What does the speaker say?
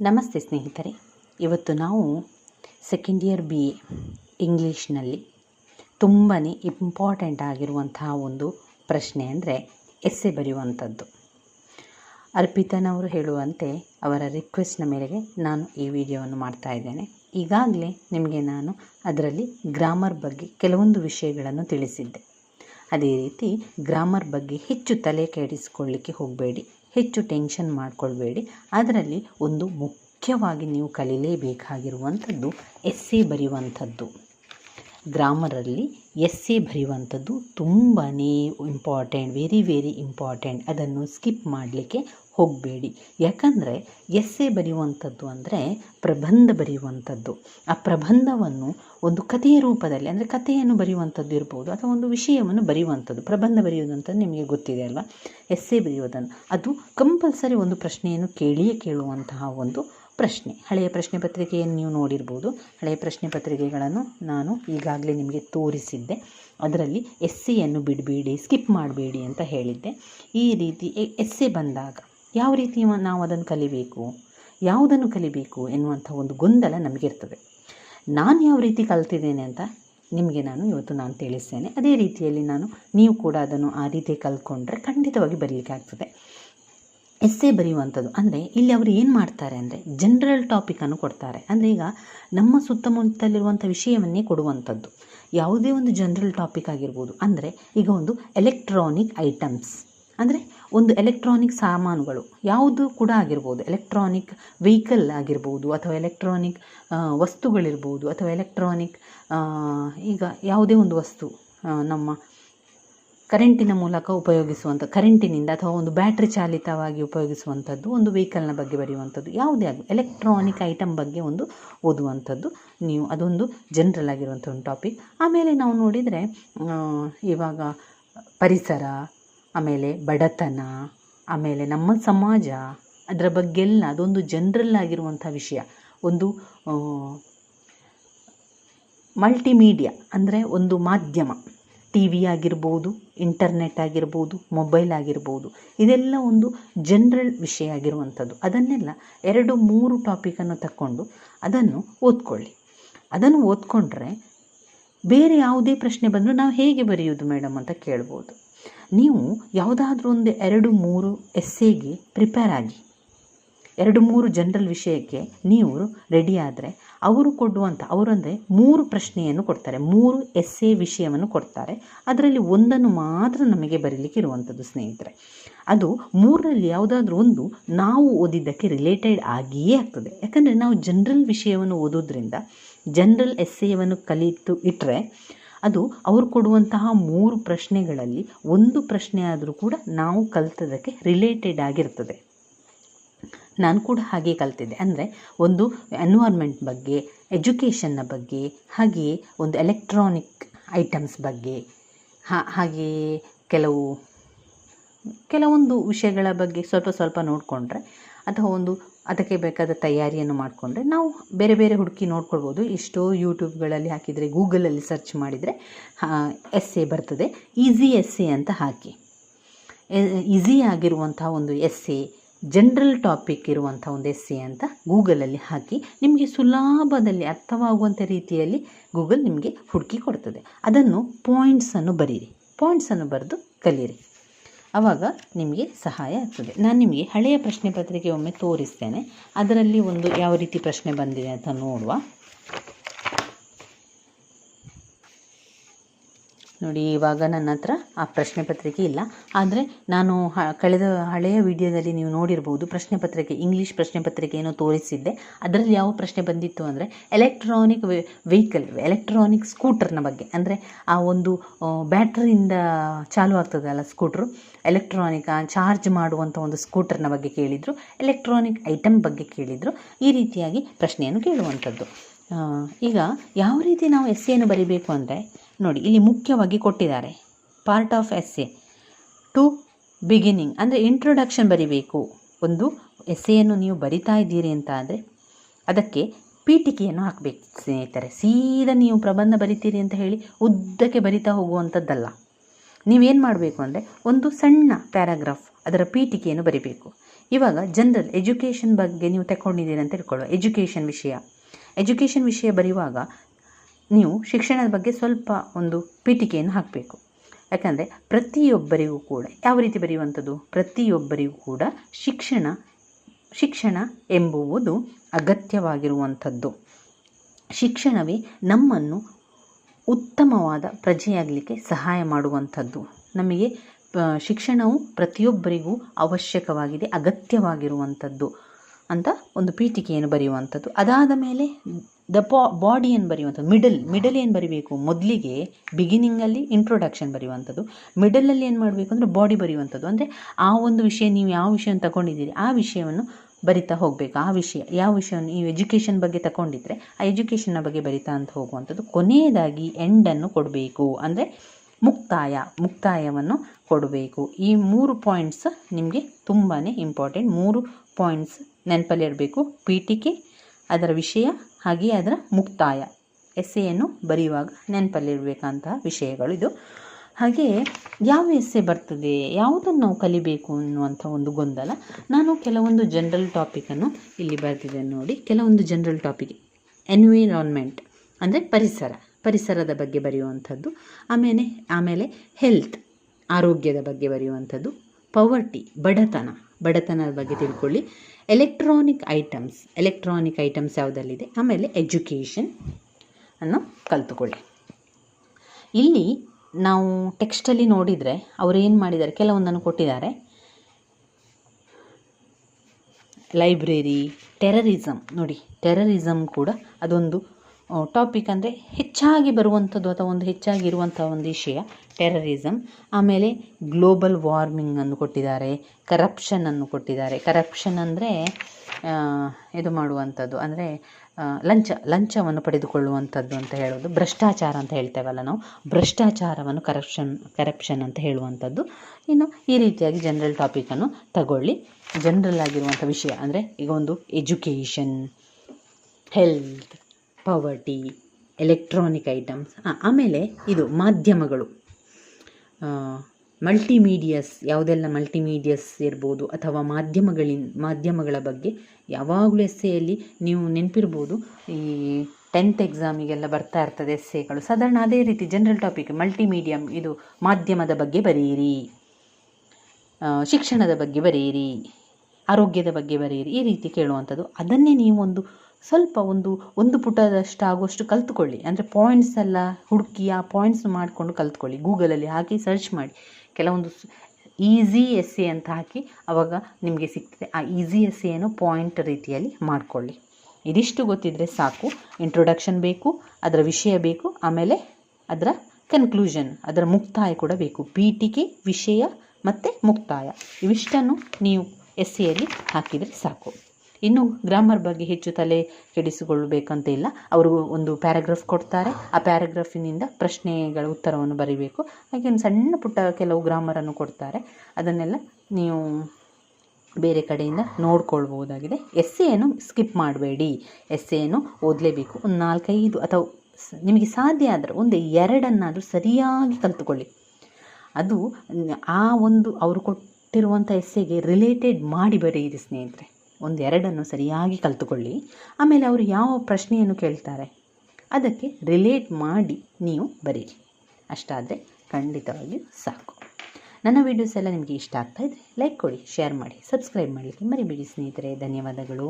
ನಮಸ್ತೆ ಸ್ನೇಹಿತರೆ. ಇವತ್ತು ನಾವು ಸೆಕೆಂಡ್ ಇಯರ್ ಬಿ ಎ ಇಂಗ್ಲೀಷ್ನಲ್ಲಿ ತುಂಬಾ ಇಂಪಾರ್ಟೆಂಟ್ ಆಗಿರುವಂತಹ ಒಂದು ಪ್ರಶ್ನೆ ಅಂದರೆ ಎಸ್ಸೆ ಬರೆಯುವಂಥದ್ದು. ಅರ್ಪಿತನವರು ಹೇಳುವಂತೆ ಅವರ ರಿಕ್ವೆಸ್ಟ್ನ ಮೇರೆಗೆ ನಾನು ಈ ವಿಡಿಯೋವನ್ನು ಮಾಡ್ತಾ ಇದ್ದೇನೆ. ಈಗಾಗಲೇ ನಿಮಗೆ ನಾನು ಅದರಲ್ಲಿ ಗ್ರಾಮರ್ ಬಗ್ಗೆ ಕೆಲವೊಂದು ವಿಷಯಗಳನ್ನು ತಿಳಿಸಿದ್ದೆ. ಅದೇ ರೀತಿ ಗ್ರಾಮರ್ ಬಗ್ಗೆ ಹೆಚ್ಚು ತಲೆ ಕೆಡಿಸಿಕೊಳ್ಳಿಕ್ಕೆ ಹೋಗಬೇಡಿ. ಹೆಚ್ಚು ಟೆನ್ಷನ್ ಮಾಡಿಕೊಳ್ಬೇಡಿ. ಅದರಲ್ಲಿ ಒಂದು ಮುಖ್ಯವಾಗಿ ನೀವು ಕಲೀಲೇಬೇಕಾಗಿರುವಂಥದ್ದು ಎಸ್ಸೆ ಬರೆಯುವಂಥದ್ದು. ಗ್ರಾಮರಲ್ಲಿ ಎಸ್ಸೆ ಬರೆಯುವಂಥದ್ದು ತುಂಬಾ ಇಂಪಾರ್ಟೆಂಟ್ ವೆರಿ ವೆರಿ ಇಂಪಾರ್ಟೆಂಟ್ ಅದನ್ನು ಸ್ಕಿಪ್ ಮಾಡಲಿಕ್ಕೆ ಹೋಗಬೇಡಿ. ಯಾಕಂದರೆ ಎಸ್ಸೆ ಬರೆಯುವಂಥದ್ದು ಅಂದರೆ ಪ್ರಬಂಧ ಬರೆಯುವಂಥದ್ದು. ಆ ಪ್ರಬಂಧವನ್ನು ಒಂದು ಕಥೆಯ ರೂಪದಲ್ಲಿ ಅಂದರೆ ಕಥೆಯನ್ನು ಬರೆಯುವಂಥದ್ದು ಇರ್ಬೋದು ಅಥವಾ ಒಂದು ವಿಷಯವನ್ನು ಬರೆಯುವಂಥದ್ದು. ಪ್ರಬಂಧ ಬರೆಯುವುದಂತ ನಿಮಗೆ ಗೊತ್ತಿದೆ ಅಲ್ವಾ? ಎಸ್ಸೆ ಬರೆಯುವುದನ್ನು. ಅದು ಕಂಪಲ್ಸರಿ ಒಂದು ಪ್ರಶ್ನೆಯನ್ನು ಕೇಳಿಯೇ ಕೇಳುವಂತಹ ಒಂದು ಪ್ರಶ್ನೆ. ಹಳೆಯ ಪ್ರಶ್ನೆ ಪತ್ರಿಕೆಯನ್ನು ನೀವು ನೋಡಿರ್ಬೋದು. ಹಳೆಯ ಪ್ರಶ್ನೆ ಪತ್ರಿಕೆಗಳನ್ನು ನಾನು ಈಗಾಗಲೇ ನಿಮಗೆ ತೋರಿಸಿದ್ದೆ. ಅದರಲ್ಲಿ ಎಸ್ಸೆಯನ್ನು ಬಿಡಬೇಡಿ, ಸ್ಕಿಪ್ ಮಾಡಬೇಡಿ ಅಂತ ಹೇಳಿದ್ದೆ. ಈ ರೀತಿ ಎಸ್ಸೆ ಬಂದಾಗ ಯಾವ ರೀತಿ ನಾವು ಅದನ್ನು ಕಲಿಬೇಕು? ಯಾವುದನ್ನು ಕಲಿಬೇಕು ಎನ್ನುವಂಥ ಒಂದು ಗೊಂದಲ ನಮಗಿರ್ತದೆ. ನಾನು ಯಾವ ರೀತಿ ಕಲ್ತಿದ್ದೇನೆ ಅಂತ ನಿಮಗೆ ನಾನು ಇವತ್ತು ನಾನು ತಿಳಿಸ್ತೇನೆ. ಅದೇ ರೀತಿಯಲ್ಲಿ ನಾನು, ನೀವು ಕೂಡ ಅದನ್ನು ಆ ರೀತಿ ಕಲ್ತ್ಕೊಂಡ್ರೆ ಖಂಡಿತವಾಗಿ ಬರೀಲಿಕ್ಕೆ ಆಗ್ತದೆ. ಎಸ್ಸೆ ಬರೆಯುವಂಥದ್ದು, ಅಂದರೆ ಇಲ್ಲಿ ಅವರು ಏನು ಮಾಡ್ತಾರೆ ಅಂದರೆ ಜನರಲ್ ಟಾಪಿಕನ್ನು ಕೊಡ್ತಾರೆ. ಅಂದರೆ ಈಗ ನಮ್ಮ ಸುತ್ತಮುತ್ತಲಿರುವಂಥ ವಿಷಯವನ್ನೇ ಕೊಡುವಂಥದ್ದು. ಯಾವುದೇ ಒಂದು ಜನರಲ್ ಟಾಪಿಕ್ ಆಗಿರ್ಬೋದು. ಅಂದರೆ ಈಗ ಒಂದು ಎಲೆಕ್ಟ್ರಾನಿಕ್ ಐಟಮ್ಸ್ ಅಂದರೆ ಒಂದು ಎಲೆಕ್ಟ್ರಾನಿಕ್ ಸಾಮಾನುಗಳು. ಯಾವುದು ಕೂಡ ಆಗಿರ್ಬೋದು. ಎಲೆಕ್ಟ್ರಾನಿಕ್ ವೆಹಿಕಲ್ ಆಗಿರ್ಬೋದು ಅಥವಾ ಎಲೆಕ್ಟ್ರಾನಿಕ್ ವಸ್ತುಗಳಿರ್ಬೋದು ಅಥವಾ ಎಲೆಕ್ಟ್ರಾನಿಕ್ ಈಗ ಯಾವುದೇ ಒಂದು ವಸ್ತು ನಮ್ಮ ಕರೆಂಟಿನ ಮೂಲಕ ಉಪಯೋಗಿಸುವಂಥ ಕರೆಂಟಿನಿಂದ ಅಥವಾ ಒಂದು ಬ್ಯಾಟ್ರಿ ಚಾಲಿತವಾಗಿ ಉಪಯೋಗಿಸುವಂಥದ್ದು, ಒಂದು ವೆಹಿಕಲ್ನ ಬಗ್ಗೆ ಬರೆಯುವಂಥದ್ದು, ಯಾವುದೇ ಆಗಲಿ ಎಲೆಕ್ಟ್ರಾನಿಕ್ ಐಟಮ್ ಬಗ್ಗೆ ಒಂದು ಓದುವಂಥದ್ದು. ನೀವು ಅದೊಂದು ಜನರಲ್ ಆಗಿರುವಂಥ ಒಂದು ಟಾಪಿಕ್ ಆಮೇಲೆ ನಾವು ನೋಡಿದರೆ ಇವಾಗ ಪರಿಸರ ಆಮೇಲೆ ಬಡತನ, ಆಮೇಲೆ ನಮ್ಮ ಸಮಾಜ, ಅದರ ಬಗ್ಗೆಲ್ಲ ಅದೊಂದು ಜನರಲ್ ಆಗಿರುವಂಥ ವಿಷಯ. ಒಂದು ಮಲ್ಟಿಮೀಡಿಯಾ ಅಂದರೆ ಒಂದು ಮಾಧ್ಯಮ. ಟಿ ವಿ ಆಗಿರ್ಬೋದು ಇಂಟರ್ನೆಟ್ ಆಗಿರ್ಬೋದು ಮೊಬೈಲ್ ಆಗಿರ್ಬೋದು, ಇದೆಲ್ಲ ಒಂದು ಜನರಲ್ ವಿಷಯ ಆಗಿರುವಂಥದ್ದು. ಅದನ್ನೆಲ್ಲ ಎರಡು, ಮೂರು ಟಾಪಿಕನ್ನು ತಕ್ಕೊಂಡು ಅದನ್ನು ಓದ್ಕೊಳ್ಳಿ. ಅದನ್ನು ಓದ್ಕೊಂಡ್ರೆ ಬೇರೆ ಯಾವುದೇ ಪ್ರಶ್ನೆ ಬಂದರೂ ನಾವು ಹೇಗೆ ಬರೆಯೋದು ಮೇಡಮ್ ಅಂತ ಕೇಳ್ಬೋದು. ನೀವು ಯಾವುದಾದ್ರೂ ಒಂದು ಎರಡು ಮೂರು ಎಸ್ಸೆಗೆ ಪ್ರಿಪೇರ್ ಆಗಿ. ಎರಡು ಮೂರು ಜನರಲ್ ವಿಷಯಕ್ಕೆ ನೀವು ರೆಡಿ ಆದರೆ ಅವರು ಕೊಡುವಂಥ ಅವರಂದರೆ ಮೂರು ಪ್ರಶ್ನೆಯನ್ನು ಕೊಡ್ತಾರೆ, ಮೂರು ಎಸ್ಸೆ ವಿಷಯವನ್ನು ಕೊಡ್ತಾರೆ. ಅದರಲ್ಲಿ ಒಂದನ್ನು ಮಾತ್ರ ನಮಗೆ ಬರೀಲಿಕ್ಕೆ ಇರುವಂಥದ್ದು ಸ್ನೇಹಿತರೆ. ಅದು ಮೂರರಲ್ಲಿ ಯಾವುದಾದ್ರೂ ಒಂದು ನಾವು ಓದಿದ್ದಕ್ಕೆ ರಿಲೇಟೆಡ್ ಆಗಿಯೇ ಆಗ್ತದೆ. ಯಾಕಂದರೆ ನಾವು ಜನರಲ್ ವಿಷಯವನ್ನು ಓದೋದ್ರಿಂದ ಜನರಲ್ ಎಸ್ಸೆಯನ್ನು ಕಲಿತು ಇಟ್ಟರೆ ಅದು ಅವರು ಕೊಡುವಂತಹ ಮೂರು ಪ್ರಶ್ನೆಗಳಲ್ಲಿ ಒಂದು ಪ್ರಶ್ನೆ ಆದರೂ ಕೂಡ ನಾವು ಕಲಿತದಕ್ಕೆ ರಿಲೇಟೆಡ್ ಆಗಿರ್ತದೆ. ನಾನು ಕೂಡ ಹಾಗೆ ಕಲ್ತಿದ್ದೆ. ಅಂದರೆ ಒಂದು ಎನ್ವೈರ್ಮೆಂಟ್ ಬಗ್ಗೆ ಎಜುಕೇಷನ್ನ ಬಗ್ಗೆ, ಹಾಗೆಯೇ ಒಂದು ಎಲೆಕ್ಟ್ರಾನಿಕ್ ಐಟಮ್ಸ್ ಬಗ್ಗೆ ಹಾಗೆಯೇ ಕೆಲವು, ಕೆಲವೊಂದು ವಿಷಯಗಳ ಬಗ್ಗೆ ಸ್ವಲ್ಪ ಸ್ವಲ್ಪ ನೋಡಿಕೊಂಡ್ರೆ ಅಥವಾ ಒಂದು ಅದಕ್ಕೆ ಬೇಕಾದ ತಯಾರಿಯನ್ನು ಮಾಡಿಕೊಂಡ್ರೆ ನಾವು ಬೇರೆ ಬೇರೆ ಹುಡುಕಿ ನೋಡ್ಕೊಳ್ಬೋದು. ಎಷ್ಟೋ ಯೂಟ್ಯೂಬ್ಗಳಲ್ಲಿ ಹಾಕಿದರೆ, ಗೂಗಲಲ್ಲಿ ಸರ್ಚ್ ಮಾಡಿದರೆ ಎಸ್ಸೆ ಬರ್ತದೆ. ಈಸಿ ಎಸ್ಸೆ ಅಂತ ಹಾಕಿ. ಈಸಿ ಆಗಿರುವಂಥ ಒಂದು ಎಸ್ಸೆ ಜನರಲ್ ಟಾಪಿಕ್ ಇರುವಂಥ ಒಂದು ಎಸ್ಸೆ ಅಂತ ಗೂಗಲಲ್ಲಿ ಹಾಕಿ ನಿಮಗೆ ಸುಲಭದಲ್ಲಿ ಅರ್ಥವಾಗುವಂಥ ರೀತಿಯಲ್ಲಿ ಗೂಗಲ್ ನಿಮಗೆ ಹುಡುಕಿ ಕೊಡ್ತದೆ. ಅದನ್ನು ಪಾಯಿಂಟ್ಸನ್ನು ಬರೀರಿ. ಪಾಯಿಂಟ್ಸನ್ನು ಬರೆದು ಕಲೀರಿ. ಆವಾಗ ನಿಮಗೆ ಸಹಾಯ ಆಗ್ತದೆ. ನಾನು ನಿಮಗೆ ಹಳೆಯ ಪ್ರಶ್ನೆ ಪತ್ರಿಕೆ ಒಮ್ಮೆ ತೋರಿಸ್ತೇನೆ. ಅದರಲ್ಲಿ ಒಂದು ಯಾವ ರೀತಿ ಪ್ರಶ್ನೆ ಬಂದಿದೆ ಅಂತ ನೋಡುವ. ನೋಡಿ, ಇವಾಗ ನನ್ನ ಹತ್ರ ಆ ಪ್ರಶ್ನೆ ಪತ್ರಿಕೆ ಇಲ್ಲ. ಆದರೆ ನಾನು ಹ, ಕಳೆದ ಹಳೆಯ ವಿಡಿಯೋದಲ್ಲಿ ನೀವು ನೋಡಿರ್ಬೋದು, ಪ್ರಶ್ನೆ ಪತ್ರಿಕೆ ಇಂಗ್ಲೀಷ್ ಪ್ರಶ್ನೆ ಪತ್ರಿಕೆಯನ್ನು ತೋರಿಸಿದ್ದೆ. ಅದರಲ್ಲಿ ಯಾವ ಪ್ರಶ್ನೆ ಬಂದಿತ್ತು ಅಂದರೆ ಎಲೆಕ್ಟ್ರಾನಿಕ್ ವೆಹಿಕಲ್ ಎಲೆಕ್ಟ್ರಾನಿಕ್ ಸ್ಕೂಟರ್ನ ಬಗ್ಗೆ. ಅಂದರೆ ಆ ಒಂದು ಬ್ಯಾಟ್ರಿಯಿಂದ ಚಾಲು ಆಗ್ತದಲ್ಲ ಸ್ಕೂಟ್ರು ಎಲೆಕ್ಟ್ರಾನಿಕ್ ಚಾರ್ಜ್ ಮಾಡುವಂಥ ಒಂದು ಸ್ಕೂಟರ್ನ ಬಗ್ಗೆ ಕೇಳಿದರು. ಎಲೆಕ್ಟ್ರಾನಿಕ್ ಐಟಮ್ ಬಗ್ಗೆ ಕೇಳಿದರು. ಈ ರೀತಿಯಾಗಿ ಪ್ರಶ್ನೆಯನ್ನು ಕೇಳುವಂಥದ್ದು. ಈಗ ಯಾವ ರೀತಿ ನಾವು ಎಸ್ಸೆಯನ್ನು ಬರಿಬೇಕು ಅಂದರೆ ನೋಡಿ, ಇಲ್ಲಿ ಮುಖ್ಯವಾಗಿ ಕೊಟ್ಟಿದ್ದಾರೆ. Part of essay to beginning ಅಂದರೆ ಇಂಟ್ರೊಡಕ್ಷನ್ ಬರಿಬೇಕು. ಒಂದು ಎಸ್ಸೆಯನ್ನು ನೀವು ಬರಿತಾ ಇದ್ದೀರಿ ಅಂತ ಆದರೆ ಅದಕ್ಕೆ ಪೀಠಿಕೆಯನ್ನು ಹಾಕಬೇಕು ಸ್ನೇಹಿತರೆ. ಸೀದಾ ನೀವು ಪ್ರಬಂಧ ಬರಿತೀರಿ ಅಂತ ಹೇಳಿ ಉದ್ದಕ್ಕೆ ಬರಿತಾ ಹೋಗುವಂಥದ್ದಲ್ಲ. ನೀವೇನು ಮಾಡಬೇಕು ಅಂದರೆ ಒಂದು ಸಣ್ಣ ಪ್ಯಾರಾಗ್ರಾಫ್ ಅದರ ಪೀಠಿಕೆಯನ್ನು ಬರಿಬೇಕು. ಇವಾಗ ಜನರಲ್ ಎಜುಕೇಷನ್ ಬಗ್ಗೆ ನೀವು ತಗೊಂಡಿದ್ದೀರಿ ಅಂತ ಎಜುಕೇಷನ್ ವಿಷಯ. ಎಜುಕೇಷನ್ ವಿಷಯ ಬರೆಯುವಾಗ ನೀವು ಶಿಕ್ಷಣದ ಬಗ್ಗೆ ಸ್ವಲ್ಪ ಒಂದು ಪೀಠಿಕೆಯನ್ನು ಹಾಕಬೇಕು. ಯಾಕಂದರೆ ಪ್ರತಿಯೊಬ್ಬರಿಗೂ ಕೂಡ, ಯಾವ ರೀತಿ ಬರೆಯುವಂಥದ್ದು? ಪ್ರತಿಯೊಬ್ಬರಿಗೂ ಕೂಡ ಶಿಕ್ಷಣ ಶಿಕ್ಷಣ ಎಂಬುವುದು ಅಗತ್ಯವಾಗಿರುವಂಥದ್ದು. ಶಿಕ್ಷಣವೇ ನಮ್ಮನ್ನು ಉತ್ತಮವಾದ ಪ್ರಜೆಯಾಗಲಿಕ್ಕೆ ಸಹಾಯ ಮಾಡುವಂಥದ್ದು. ನಮಗೆ ಶಿಕ್ಷಣವು ಪ್ರತಿಯೊಬ್ಬರಿಗೂ ಅವಶ್ಯಕವಾಗಿದೆ, ಅಗತ್ಯವಾಗಿರುವಂಥದ್ದು. ಅಂತ ಒಂದು ಪೀಠಿಕೆಯನ್ನು ಬರೆಯುವಂಥದ್ದು. ಅದಾದ ಮೇಲೆ ದ ಪಾ ಬಾಡಿಯನ್ನು ಬರೆಯುವಂಥದ್ದು. ಮಿಡಲ್ ಮಿಡಲ್ ಏನು ಬರಿಬೇಕು? ಮೊದಲಿಗೆ ಬಿಗಿನಿಂಗಲ್ಲಿ ಇಂಟ್ರೊಡಕ್ಷನ್ ಬರೆಯುವಂಥದ್ದು. ಮಿಡಲಲ್ಲಿ ಏನು ಮಾಡಬೇಕು ಅಂದರೆ ಬಾಡಿ ಬರೆಯುವಂಥದ್ದು. ಅಂದರೆ ಆ ಒಂದು ವಿಷಯ, ನೀವು ಯಾವ ವಿಷಯವನ್ನು ತಗೊಂಡಿದ್ದೀರಿ, ಆ ವಿಷಯವನ್ನು ಬರಿತಾ ಹೋಗಬೇಕು. ಆ ವಿಷಯ, ಯಾವ ವಿಷಯವನ್ನು ನೀವು ಎಜುಕೇಷನ್ ಬಗ್ಗೆ ತಗೊಂಡಿದ್ದರೆ ಆ ಎಜುಕೇಷನ್ನ ಬಗ್ಗೆ ಬರಿತಾ ಅಂತ ಹೋಗುವಂಥದ್ದು. ಕೊನೆಯದಾಗಿ ಎಂಡನ್ನು ಕೊಡಬೇಕು. ಅಂದರೆ ಮುಕ್ತಾಯ, ಮುಕ್ತಾಯವನ್ನು ಕೊಡಬೇಕು. ಈ ಮೂರು ಪಾಯಿಂಟ್ಸ್ ನಿಮಗೆ ತುಂಬಾ ಇಂಪಾರ್ಟೆಂಟ್ ಮೂರು ಪಾಯಿಂಟ್ಸ್ ನೆನಪಲ್ಲಿರಬೇಕು ಪೀಠಿಕೆ, ಅದರ ವಿಷಯ ಹಾಗೆ ಅದರ ಮುಕ್ತಾಯ. ಎಸ್ಸೆಯನ್ನು ಬರೆಯುವಾಗ ನೆನಪಲ್ಲಿರಬೇಕಂತಹ ವಿಷಯಗಳು ಇದು. ಹಾಗೆ ಯಾವ ಎಸ್ಸೆ ಬರ್ತದೆ? ಯಾವುದನ್ನು ನಾವು ಕಲಿಬೇಕು ಅನ್ನುವಂಥ ಒಂದು ಗೊಂದಲ. ನಾನು ಕೆಲವೊಂದು ಜನರಲ್ ಟಾಪಿಕನ್ನು ಇಲ್ಲಿ ಬರೆದಿದ್ದೇನೆ ನೋಡಿ. ಕೆಲವೊಂದು ಜನರಲ್ ಟಾಪಿಕ್ ಎನ್ವಿರಾನ್ಮೆಂಟ್ ಅಂದರೆ ಪರಿಸರ. ಪರಿಸರದ ಬಗ್ಗೆ ಬರೆಯುವಂಥದ್ದು. ಆಮೇಲೆ ಆಮೇಲೆ ಹೆಲ್ತ್ ಆರೋಗ್ಯದ ಬಗ್ಗೆ ಬರೆಯುವಂಥದ್ದು. ಪವರ್ಟಿ ಬಡತನ. ಬಡತನದ ಬಗ್ಗೆ ತಿಳ್ಕೊಳ್ಳಿ. ಎಲೆಕ್ಟ್ರಾನಿಕ್ ಐಟಮ್ಸ್ ಎಲೆಕ್ಟ್ರಾನಿಕ್ ಐಟಮ್ಸ್ ಯಾವುದಲ್ಲಿದೆ? ಆಮೇಲೆ ಎಜುಕೇಷನ್ ಅನ್ನು ಕಲ್ತುಕೊಳ್ಳಿ. ಇಲ್ಲಿ ನಾವು ಟೆಕ್ಸ್ಟಲ್ಲಿ ನೋಡಿದರೆ ಅವರು ಏನು ಮಾಡಿದ್ದಾರೆ? ಕೆಲವೊಂದನ್ನು ಕೊಟ್ಟಿದ್ದಾರೆ. ಲೈಬ್ರರಿ ಟೆರರಿಸಮ್ ನೋಡಿ ಟೆರರಿಸಮ್ ಕೂಡ ಅದೊಂದು ಟಾಪಿಕ್ ಅಂದರೆ ಹೆಚ್ಚಾಗಿ ಬರುವಂಥದ್ದು ಅಥವಾ ಒಂದು ಹೆಚ್ಚಾಗಿ ಇರುವಂಥ ಒಂದು ವಿಷಯ ಟೆರರಿಸಮ್ ಆಮೇಲೆ ಗ್ಲೋಬಲ್ ವಾರ್ಮಿಂಗ್ ಅನ್ನು ಕೊಟ್ಟಿದ್ದಾರೆ ಕರಪ್ಷನ್ ಅನ್ನು ಕೊಟ್ಟಿದ್ದಾರೆ. ಕರಪ್ಷನ್ ಅಂದರೆ ಇದು ಮಾಡುವಂಥದ್ದು ಅಂದರೆ ಲಂಚ, ಲಂಚವನ್ನು ಪಡೆದುಕೊಳ್ಳುವಂಥದ್ದು ಅಂತ ಹೇಳೋದು. ಭ್ರಷ್ಟಾಚಾರ ಅಂತ ಹೇಳ್ತೇವಲ್ಲ ನಾವು. ಭ್ರಷ್ಟಾಚಾರವನ್ನು ಕರಪ್ಷನ್ ಕರಪ್ಷನ್ ಅಂತ ಹೇಳುವಂಥದ್ದು. ಇನ್ನು ಈ ರೀತಿಯಾಗಿ ಜನರಲ್ ಟಾಪಿಕನ್ನು ತಗೊಳ್ಳಿ. ಜನರಲ್ ಆಗಿರುವಂಥ ವಿಷಯ ಅಂದರೆ ಈಗ ಒಂದು education health poverty electronic items ಆಮೇಲೆ ಇದು ಮಾಧ್ಯಮಗಳು. ಮಲ್ಟಿಮೀಡಿಯಸ್ ಯಾವುದೆಲ್ಲ ಮಲ್ಟಿಮೀಡಿಯಸ್ ಇರ್ಬೋದು ಅಥವಾ ಮಾಧ್ಯಮಗಳಿನ್, ಮಾಧ್ಯಮಗಳ ಬಗ್ಗೆ ಯಾವಾಗಲೂ ಎಸ್ಸೆಯಲ್ಲಿ ನೀವು ನೆನಪಿರ್ಬೋದು. ಈ ಟೆಂತ್ ಎಕ್ಸಾಮಿಗೆಲ್ಲ ಬರ್ತಾ ಇರ್ತದೆ ಎಸ್ಸೆಗಳು ಸಾಧಾರಣ ಅದೇ ರೀತಿ ಜನರಲ್ ಟಾಪಿಕ್ ಮಲ್ಟಿಮೀಡಿಯಂ ಇದು ಮಾಧ್ಯಮದ ಬಗ್ಗೆ ಬರೆಯಿರಿ. ಶಿಕ್ಷಣದ ಬಗ್ಗೆ ಬರೆಯಿರಿ. ಆರೋಗ್ಯದ ಬಗ್ಗೆ ಬರೆಯಿರಿ. ಈ ರೀತಿ ಕೇಳುವಂಥದ್ದು. ಅದನ್ನೇ ನೀವು ಒಂದು ಸ್ವಲ್ಪ ಒಂದು ಒಂದು ಪುಟದಷ್ಟು ಆಗುವಷ್ಟು ಕಲ್ತ್ಕೊಳ್ಳಿ. ಅಂದರೆ ಪಾಯಿಂಟ್ಸ್ ಎಲ್ಲ ಹುಡುಕಿ ಆ ಪಾಯಿಂಟ್ಸ್ ಮಾಡಿಕೊಂಡು ಕಲ್ತ್ಕೊಳ್ಳಿ. ಗೂಗಲಲ್ಲಿ ಹಾಕಿ ಸರ್ಚ್ ಮಾಡಿ. ಕೆಲವೊಂದು ಈಸಿ ಎಸ್ ಅಂತ ಹಾಕಿ ಆವಾಗ ನಿಮಗೆ ಸಿಗ್ತದೆ. ಆ ಈಸಿ ಎಸ್ ಎಯನ್ನು ಪಾಯಿಂಟ್ ರೀತಿಯಲ್ಲಿ ಮಾಡಿಕೊಳ್ಳಿ. ಇದಿಷ್ಟು ಗೊತ್ತಿದ್ದರೆ ಸಾಕು. ಇಂಟ್ರೊಡಕ್ಷನ್ ಬೇಕು, ಅದರ ವಿಷಯ ಬೇಕು, ಆಮೇಲೆ ಅದರ ಕನ್ಕ್ಲೂಷನ್ ಅದರ ಮುಕ್ತಾಯ ಕೂಡ ಬೇಕು. ಪೀಠಿಕೆ, ವಿಷಯ ಮತ್ತು ಮುಕ್ತಾಯ. ಇವಿಷ್ಟನ್ನು ನೀವು ಎಸ್ ಸಿಯಲ್ಲಿ ಹಾಕಿದರೆ ಸಾಕು. ಇನ್ನು ಗ್ರಾಮರ್ ಬಗ್ಗೆ ಹೆಚ್ಚು ತಲೆ ಕೆಡಿಸಿಕೊಳ್ಳಬೇಕಂತ ಇಲ್ಲ. ಅವರು ಒಂದು ಪ್ಯಾರಾಗ್ರಾಫ್ ಕೊಡ್ತಾರೆ. ಆ ಪ್ಯಾರಾಗ್ರಾಫಿನಿಂದ ಪ್ರಶ್ನೆಗಳ ಉತ್ತರವನ್ನು ಬರೀಬೇಕು. ಹಾಗೆ ಸಣ್ಣ ಪುಟ್ಟ ಕೆಲವು ಗ್ರಾಮರನ್ನು ಕೊಡ್ತಾರೆ. ಅದನ್ನೆಲ್ಲ ನೀವು ಬೇರೆ ಕಡೆಯಿಂದ ನೋಡ್ಕೊಳ್ಬಹುದಾಗಿದೆ. ಎಸ್ಸೆಯನ್ನು ಸ್ಕಿಪ್ ಮಾಡಬೇಡಿ. ಎಸ್ಸೆಯನ್ನು ಓದಲೇಬೇಕು. ಒಂದು ನಾಲ್ಕೈದು ಅಥವಾ ನಿಮಗೆ ಸಾಧ್ಯ ಆದರೆ ಒಂದು ಎರಡನ್ನಾದರೂ ಸರಿಯಾಗಿ ಕಲ್ತುಕೊಳ್ಳಿ. ಅದು ಆ ಒಂದು ಅವರು ಕೊಟ್ಟಿರುವಂಥ ಎಸ್ಸೆಗೆ ರಿಲೇಟೆಡ್ ಮಾಡಿ ಬರೀರಿ ಸ್ನೇಹಿತರೆ. ಒಂದು ಎರಡನ್ನು ಸರಿಯಾಗಿ ಕಲ್ತುಕೊಳ್ಳಿ. ಆಮೇಲೆ ಅವರು ಯಾವ ಪ್ರಶ್ನೆಯನ್ನು ಕೇಳ್ತಾರೆ? ಅದಕ್ಕೆ ರಿಲೇಟ್ ಮಾಡಿ ನೀವು ಬರೀರಿ. ಅಷ್ಟಾದರೆ ಖಂಡಿತವಾಗಿಯೂ ಸಾಕು. ನನ್ನ ವೀಡಿಯೋಸ್ ಎಲ್ಲ ನಿಮಗೆ ಇಷ್ಟ ಆಗ್ತಾ ಇದೆ ಲೈಕ್ ಕೊಡಿ ಶೇರ್ ಮಾಡಿ ಸಬ್ಸ್ಕ್ರೈಬ್ ಮಾಡಲಿಕ್ಕೆ ಮರಿಬೇಡಿ ಸ್ನೇಹಿತರೆ. ಧನ್ಯವಾದಗಳು.